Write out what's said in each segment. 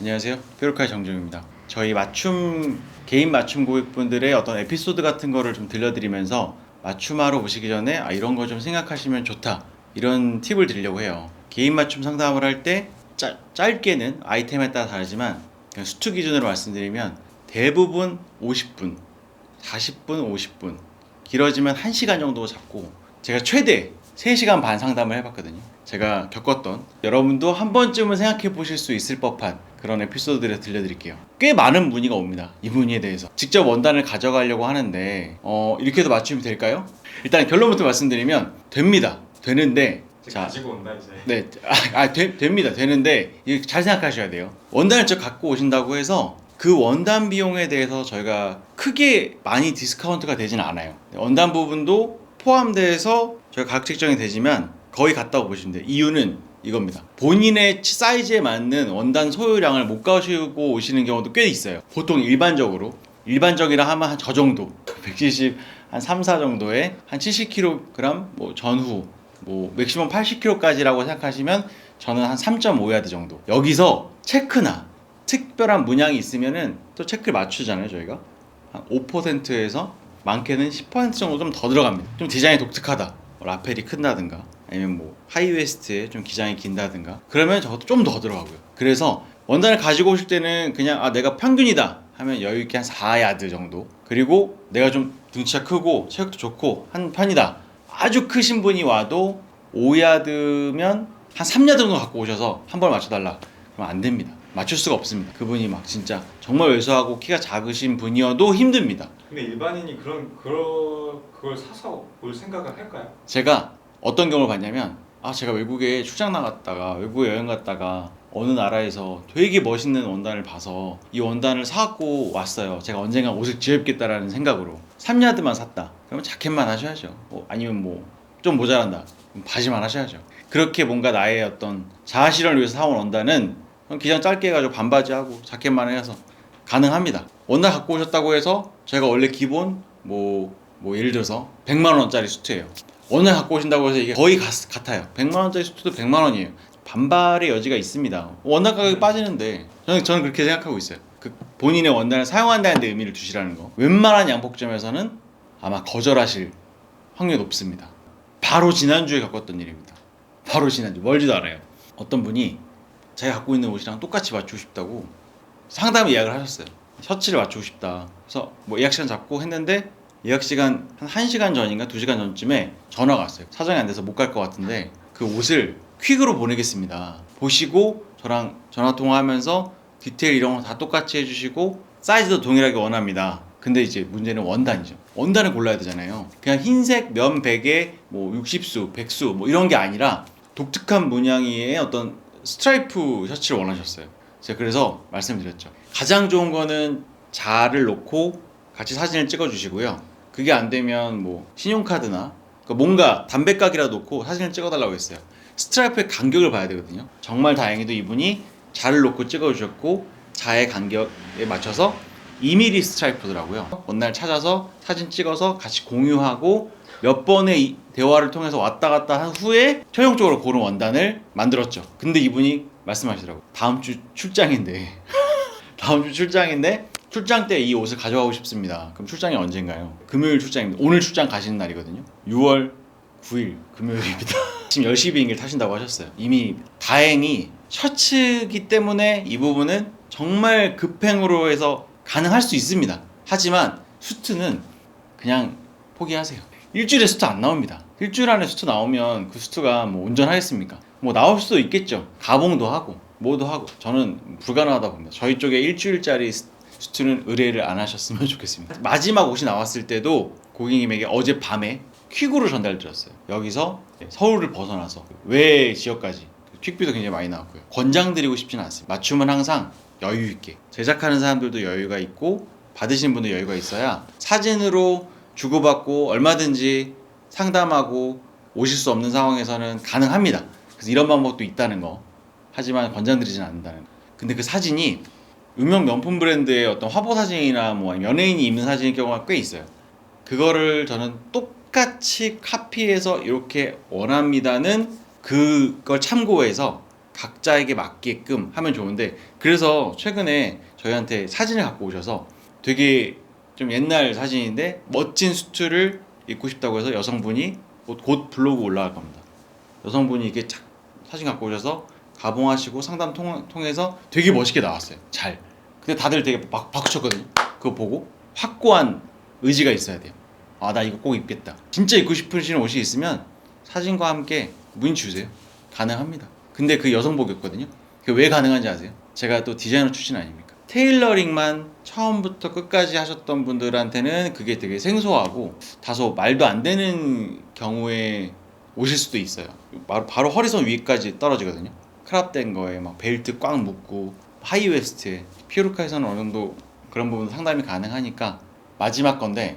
안녕하세요. 뾰로카의 정중입니다. 저희 맞춤 개인 맞춤 고객분들의 어떤 에피소드 같은 거를 좀 들려드리면서 맞춤하러 오시기 전에 아, 이런 거 좀 생각하시면 좋다 이런 팁을 드리려고 해요. 개인 맞춤 상담을 할 때 짧게는 아이템에 따라 다르지만 그냥 수트 기준으로 말씀드리면 대부분 50분, 40분, 50분 길어지면 1시간 정도 잡고 제가 최대 3시간 반 상담을 해봤거든요. 제가 겪었던 여러분도 한 번쯤은 생각해 보실 수 있을 법한 그런 에피소드들을 들려드릴게요. 꽤 많은 문의가 옵니다. 이 문의에 대해서. 직접 원단을 가져가려고 하는데, 어, 이렇게 해도 맞춤이 될까요? 일단 결론부터 말씀드리면, 됩니다. 되는데, 자, 가지고 온다 이제. 네, 아, 아, 되, 됩니다. 되는데, 이거 잘 생각하셔야 돼요. 원단을 저 갖고 오신다고 해서, 그 원단 비용에 대해서 저희가 크게 많이 디스카운트가 되진 않아요. 원단 부분도 포함돼서 저희가 가격 책정이 되지만 거의 같다고 보시면 돼요. 이유는 이겁니다. 본인의 사이즈에 맞는 원단 소유량을 못 가지고 오시는 경우도 꽤 있어요. 보통 일반적으로 일반적이라 하면 한 저 정도 170, 한 3, 4 정도에 한 70kg 뭐 전후 뭐 맥시멈 80kg까지라고 생각하시면 저는 한 3.5야드 정도. 여기서 체크나 특별한 문양이 있으면은 또 체크를 맞추잖아요, 저희가. 한 5%에서 많게는 10% 정도 좀 더 들어갑니다. 좀 디자인이 독특하다. 뭐 라펠이 큰다든가 아니면 뭐 하이웨스트에 좀 기장이 긴다든가 그러면 저것도 좀 더 들어가고요. 그래서 원단을 가지고 오실 때는 그냥 아 내가 평균이다 하면 여유 있게 한 4야드 정도. 그리고 내가 좀 등치가 크고 체력도 좋고 한 편이다. 아주 크신 분이 와도 5야드면 한 3야드 정도 갖고 오셔서 한 번 맞춰달라. 그러면 안 됩니다. 맞출 수가 없습니다. 그분이 막 진짜 정말 왜소하고 키가 작으신 분이어도 힘듭니다. 근데 일반인이 그런 그런 그걸 사서 볼 생각을 할까요? 제가 어떤 경우를 봤냐면 아 제가 외국에 출장 나갔다가 외국에 여행 갔다가 어느 나라에서 되게 멋있는 원단을 봐서 이 원단을 사갖고 왔어요. 제가 언젠가 옷을 지입겠다라는 생각으로 3야드만 샀다. 그러면 자켓만 하셔야죠. 뭐 아니면 뭐 좀 모자란다. 바지만 하셔야죠. 그렇게 뭔가 나의 어떤 자아 실현을 위해서 사온 원단은 기장 짧게 해가지고 반바지 하고 자켓만 해서 가능합니다. 원단 갖고 오셨다고 해서 제가 원래 기본 뭐, 뭐 예를 들어서 100만 원짜리 수트예요. 원단 갖고 오신다고 해서 이게 거의 같, 같아요. 100만 원짜리 수트도 100만 원이에요. 반발의 여지가 있습니다. 원단 가격이 빠지는데 저는 저는 그렇게 생각하고 있어요. 그 본인의 원단을 사용한다는 데 의미를 두시라는 거. 웬만한 양복점에서는 아마 거절하실 확률이 높습니다. 바로 지난주에 겪었던 일입니다. 바로 지난주 멀지도 않아요. 어떤 분이 제가 갖고 있는 옷이랑 똑같이 맞추고 싶다고 상담 예약을 하셨어요. 셔츠를 맞추고 싶다. 그래서 뭐 예약 시간 잡고 했는데 예약 시간 한 1시간 전인가 2시간 전쯤에 전화가 왔어요. 사정이 안 돼서 못 갈 것 같은데 그 옷을 퀵으로 보내겠습니다. 보시고 저랑 전화 통화하면서 디테일 이런 거 다 똑같이 해주시고 사이즈도 동일하게 원합니다. 근데 이제 문제는 원단이죠. 원단을 골라야 되잖아요. 그냥 흰색 면 베개 뭐 60수, 100수 뭐 이런 게 아니라 독특한 문양의 어떤 스트라이프 셔츠를 원하셨어요. 제가 그래서 말씀드렸죠. 가장 좋은 거는 자를 놓고 같이 사진을 찍어 주시고요. 그게 안 되면 뭐 신용카드나 그러니까 뭔가 담배각이라도 놓고 사진을 찍어 달라고 했어요. 스트라이프의 간격을 봐야 되거든요. 정말 다행히도 이분이 자를 놓고 찍어 주셨고 자의 간격에 맞춰서 2mm 스트라이프더라고요. 원날 찾아서 사진 찍어서 같이 공유하고 몇 번의 이- 대화를 통해서 왔다 갔다 한 후에 최종적으로 고른 원단을 만들었죠. 근데 이분이 말씀하시더라고 요. 다음 주 출장인데 다음 주 출장인데 출장 때 이 옷을 가져가고 싶습니다. 그럼 출장이 언젠가요? 금요일 출장입니다. 오늘 출장 가시는 날이거든요. 6월 9일 금요일입니다. 지금 10시 비행기를 타신다고 하셨어요. 이미 다행히 셔츠기 때문에 이 부분은 정말 급행으로 해서 가능할 수 있습니다. 하지만 수트는 그냥 포기하세요. 일주일에 수트 안 나옵니다. 일주일 안에 수트 나오면 그 수트가 뭐 운전하겠습니까? 뭐 나올 수도 있겠죠. 가봉도 하고 뭐도 하고 저는 불가능하다 봅니다. 저희 쪽에 일주일짜리 수- 수트는 의뢰를 안 하셨으면 좋겠습니다. 마지막 옷이 나왔을 때도 고객님에게 어제 밤에 퀵으로 전달드렸어요. 여기서 서울을 벗어나서 외 지역까지 퀵비도 굉장히 많이 나왔고요. 권장드리고 싶지는 않습니다. 맞춤은 항상 여유 있게 제작하는 사람들도 여유가 있고 받으시는 분도 여유가 있어야 사진으로 주고받고 얼마든지 상담하고 오실 수 없는 상황에서는 가능합니다. 그래서 이런 방법도 있다는 거. 하지만 권장드리진 않는다는 거. 근데 그 사진이 유명 명품 브랜드의 어떤 화보 사진이나 뭐 연예인이 입는 사진일 경우가 꽤 있어요. 그거를 저는 똑같이 카피해서 이렇게 원합니다는 그걸 참고해서 각자에게 맞게끔 하면 좋은데 그래서 최근에 저희한테 사진을 갖고 오셔서 되게 좀 옛날 사진인데 멋진 수트를 입고 싶다고 해서 여성분이 곧, 곧 블로그 올라갈 겁니다. 여성분이 이렇게 착 사진 갖고 오셔서 가봉하시고 상담 통, 통해서 되게 멋있게 나왔어요. 잘. 근데 다들 되게 박, 박수 쳤거든요. 그거 보고 확고한 의지가 있어야 돼요. 아 나 이거 꼭 입겠다. 진짜 입고 싶으신 옷이 있으면 사진과 함께 문의 주세요. 가능합니다. 근데 그 여성복이었거든요. 그왜 가능한지 아세요? 제가 또 디자이너 출신 아닙니까? 테일러링만 처음부터 끝까지 하셨던 분들한테는 그게 되게 생소하고 다소 말도 안 되는 경우에 오실 수도 있어요. 바로, 바로 허리선 위까지 떨어지거든요. 크랍된 거에 막 벨트 꽉 묶고 하이웨스트에 피오르카에서는 어느 정도 그런 부분 상담이 가능하니까 마지막 건데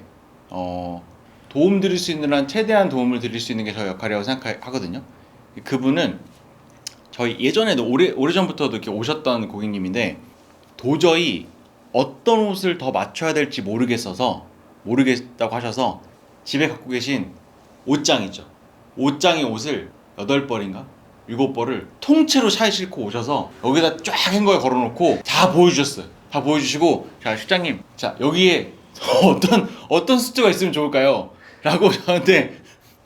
어, 도움 드릴 수 있는 한 최대한 도움을 드릴 수 있는 게저 역할이라고 생각하거든요. 그분은 저희 예전에도 오래 오래 전부터도 이렇게 오셨던 고객님인데 도저히 어떤 옷을 더 맞춰야 될지 모르겠어서 모르겠다고 하셔서 집에 갖고 계신 옷장이죠. 옷장의 옷을 여덟 벌인가 일곱 벌을 통째로 차에 싣고 오셔서 여기다 쫙 행거에 걸어놓고 다 보여주셨어요. 다 보여주시고 자 실장님 자 여기에 어떤 어떤 수트가 있으면 좋을까요? 라고 저한테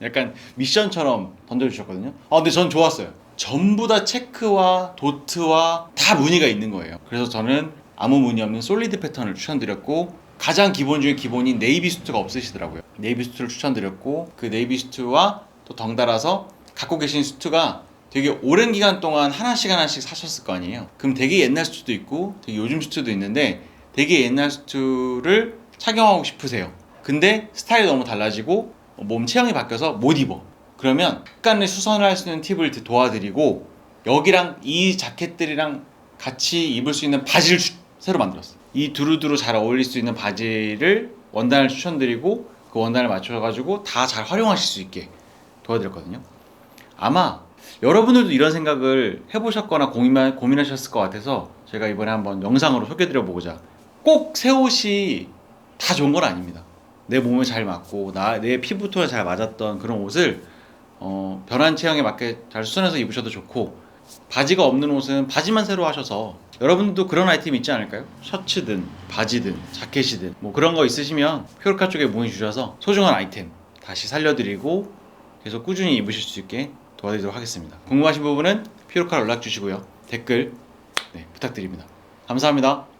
약간 미션처럼 던져주셨거든요. 아 근데 전 좋았어요. 전부 다 체크와 도트와 다 무늬가 있는 거예요. 그래서 저는 아무 무늬 없는 솔리드 패턴을 추천드렸고 가장 기본 중에 기본인 네이비 수트가 없으시더라고요. 네이비 수트를 추천드렸고 그 네이비 수트와 또 덩달아서 갖고 계신 수트가 되게 오랜 기간 동안 하나씩 하나씩 사셨을 거 아니에요. 그럼 되게 옛날 수트도 있고 되게 요즘 수트도 있는데 되게 옛날 수트를 착용하고 싶으세요. 근데 스타일이 너무 달라지고 몸 체형이 바뀌어서 못 입어. 그러면 약간의 수선을 할 수 있는 팁을 도와드리고 여기랑 이 자켓들이랑 같이 입을 수 있는 바지를 추- 새로 만들었어요. 이 두루두루 잘 어울릴 수 있는 바지를 원단을 추천드리고 그 원단을 맞춰가지고 다 잘 활용하실 수 있게 도와드렸거든요. 아마 여러분들도 이런 생각을 해보셨거나 고민, 고민하셨을 것 같아서 제가 이번에 한번 영상으로 소개드려 보고자 꼭 새 옷이 다 좋은 건 아닙니다. 내 몸에 잘 맞고 나, 내 피부톤에 잘 맞았던 그런 옷을 어, 변한 체형에 맞게 잘 수선해서 입으셔도 좋고 바지가 없는 옷은 바지만 새로 하셔서 여러분도 그런 아이템 있지 않을까요? 셔츠든 바지든 자켓이든 뭐 그런 거 있으시면 피오르카 쪽에 문의 주셔서 소중한 아이템 다시 살려드리고 계속 꾸준히 입으실 수 있게 도와드리도록 하겠습니다. 궁금하신 부분은 피오르카 연락 주시고요. 댓글 네, 부탁드립니다. 감사합니다.